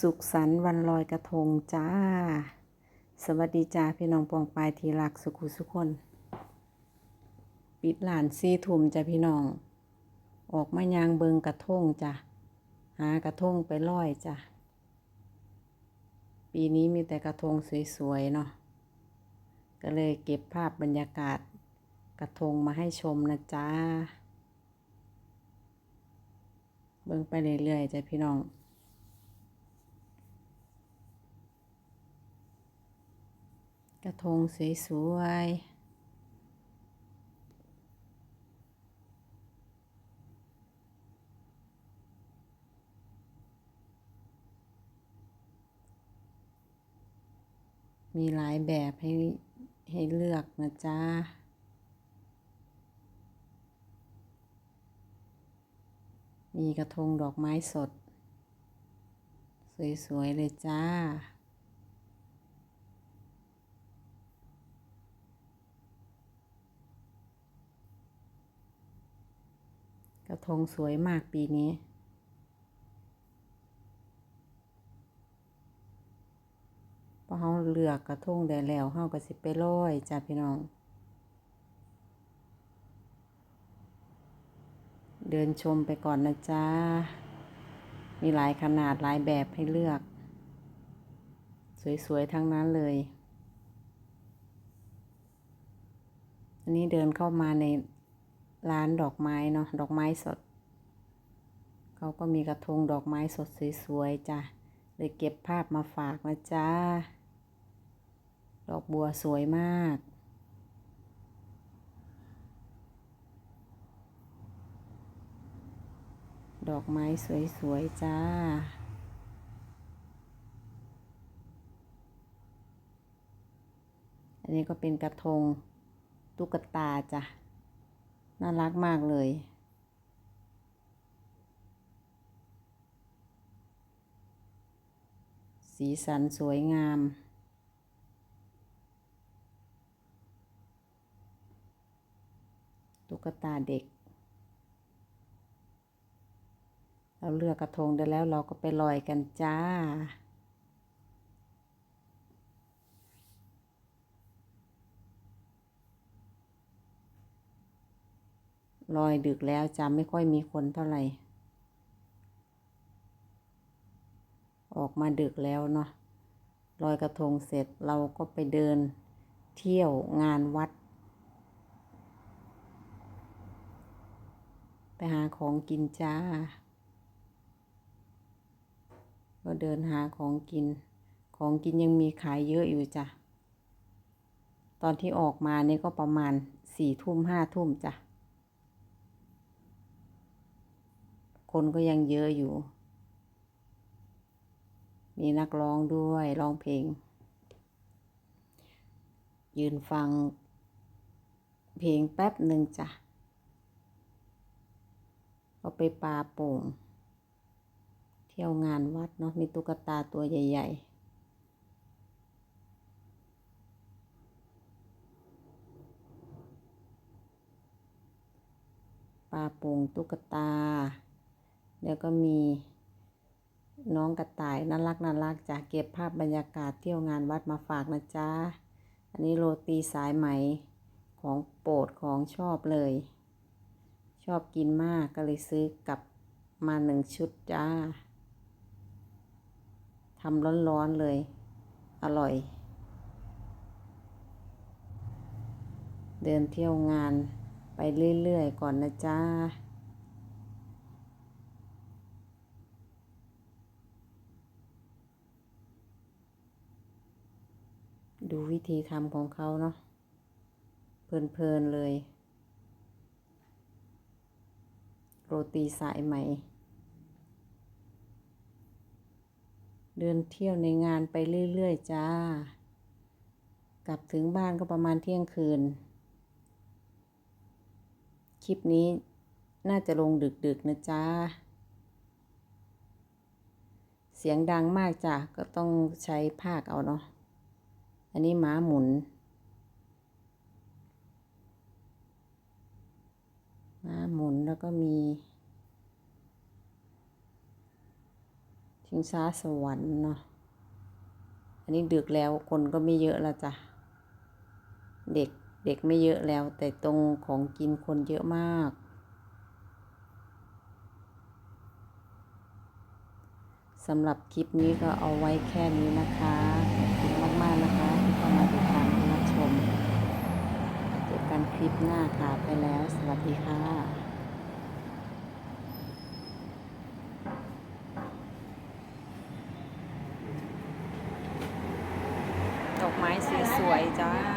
สุขสันต์วันลอยกระทงจ้า สวัสดีจ้าพี่น้องปองปายทีรักสุขุสุขคน ปิดหลานซีทุ่มจ้าพี่น้อง ออกมายางเบิงกระทงจ้ะหากระทงไปลอยจ้ะปีนี้มีแต่กระทงสวยๆเนาะ ก็เลยเก็บภาพบรรยากาศกระทงมาให้ชมนะจ้า เบิ่งไปเรื่อยๆจ้ะพี่น้อง ระทงสวยๆมีหลายแบบให้ให้เลือกนะจ๊ะ มีกระทงดอกไม้สด สวย ๆ เลยจ้า ระทงสวยมากปีนี้ พอเฮาเลือกกระทงได้แล้วเฮาก็สิไปลอยจ้าพี่น้อง เดินชมไปก่อนนะจ๊ะ มีหลายขนาดหลายแบบให้เลือก สวย ๆ ทั้งนั้นเลย อันนี้เดินเข้ามาใน ร้านดอกไม้เนาะดอกไม้สด เขาก็มีกระทงดอกไม้สดสวยๆจ้ะเลยเก็บภาพมาฝากนะจ๊ะดอกบัวสวยมาก ดอกไม้สวยๆจ้าอันนี้ก็เป็นกระทงตุ๊กตาจ้ะ น่ารักมากเลย สีสันสวยงาม ตุ๊กตาเด็ก เราเลือกกระทงได้แล้วเราก็ไปลอยกันจ้า ลอยดึกแล้วจะไม่ค่อยมีคนเท่าไหร่ ออกมาดึกแล้วเนาะลอยกระทงเสร็จเราก็ไปเดินเที่ยวงานวัด ไปหาของกินจ้า ก็เดินหาของกิน ของกินยังมีขายเยอะอยู่จ้ะ ตอนที่ออกมาเนี่ยก็ประมาณสี่ทุ่มห้าทุ่มจ้ะ คนก็ยังเยอะอยู่ มีนักร้องด้วยร้องเพลง ยืนฟัง เพลงแป๊บหนึ่งจ้ะก็ไปปาโป่ง เที่ยวงานวัดเนาะมีตุ๊กตาตัวใหญ่ ๆปาโป่งตุ๊กตา แล้วก็มีน้องกระต่ายน่ารักน่ารักจ้ะเก็บภาพบรรยากาศเที่ยวงานวัดมาฝากนะจ๊ะ อันนี้โรตีสายไหมของโปรดของชอบเลย ชอบกินมากก็เลยซื้อกลับมาหนึ่งชุดจ้าทำร้อนๆเลย อร่อย เดินเที่ยวงานไปเรื่อยๆก่อนนะจ้า ดูวิธีทำของเขาเนาะเพลินๆเลย โรตีสายไหม เดินเที่ยวในงานไปเรื่อย ๆ จ้า กลับถึงบ้านก็ประมาณเที่ยงคืน คลิปนี้น่าจะลงดึก ๆ นะจ้า เสียงดังมากจ้ะ ก็ต้องใช้ภาคเอาเนาะ อันนี้ม้าหมุน ม้าหมุนแล้วก็มีชิงช้าสวรรค์เนาะ อันนี้ดึกแล้วคนก็ไม่เยอะแล้วจ้ะ เด็กเด็กไม่เยอะแล้ว แต่ตรงของกินคนเยอะมาก สำหรับคลิปนี้ก็เอาไว้แค่นี้นะคะขอบคุณมากๆนะคะที่เข้ามาติดตามรับชมเจอกันคลิปหน้าค่ะไปแล้ว สวัสดีค่ะดอกไม้สวยๆจ้า